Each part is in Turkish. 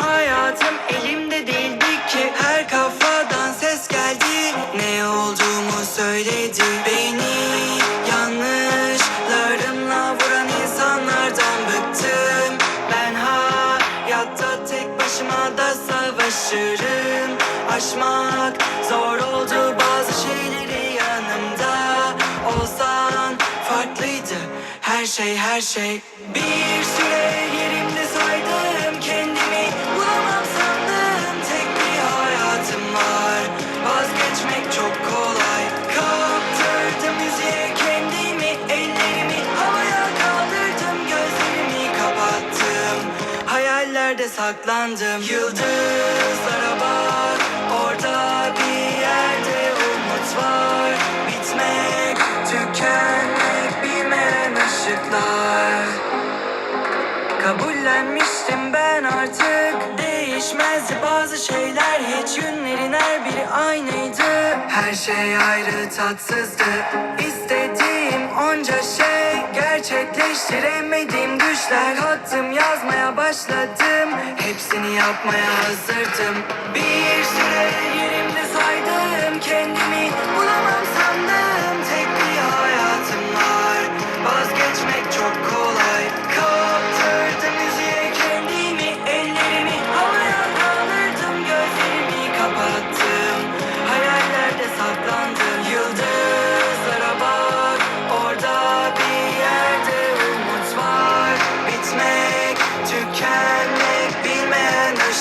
Hayatım elimde değildi ki. Her kafadan ses geldi. Ne olduğumu söyledi Beni. Yanlışlarımla vuran insanlardan bıktım. Ben hayatta tek başıma da savaşırım. Aşmak zor oldu bazı şeyleri yanımda. Olsan farklıydı. Her şey her şey. Bir süre Hayallerde saklandım? Yıldızlara bak Orada bir yerde umut var. Bitmek, tükenmek bilmeyen ışıklar. Kabullenmiştim ben artık. Değişmezdi bazı şeyler Hiç günlerin her biri aynıydı. Her şey ayrı tatsızdı. İstediğim onca şey Gerçekleştiremediğim düşler yazmaya başladım. Hepsini yapmaya hazırdım. Bir süre yerimde saydım. Kendimi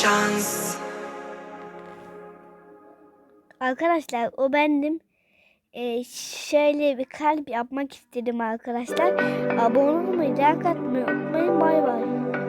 şans Arkadaşlar o bendim. Ee, şöyle bir kalp yapmak istedim arkadaşlar. Abone olmayı, like atmayı unutmayın. Bay bay.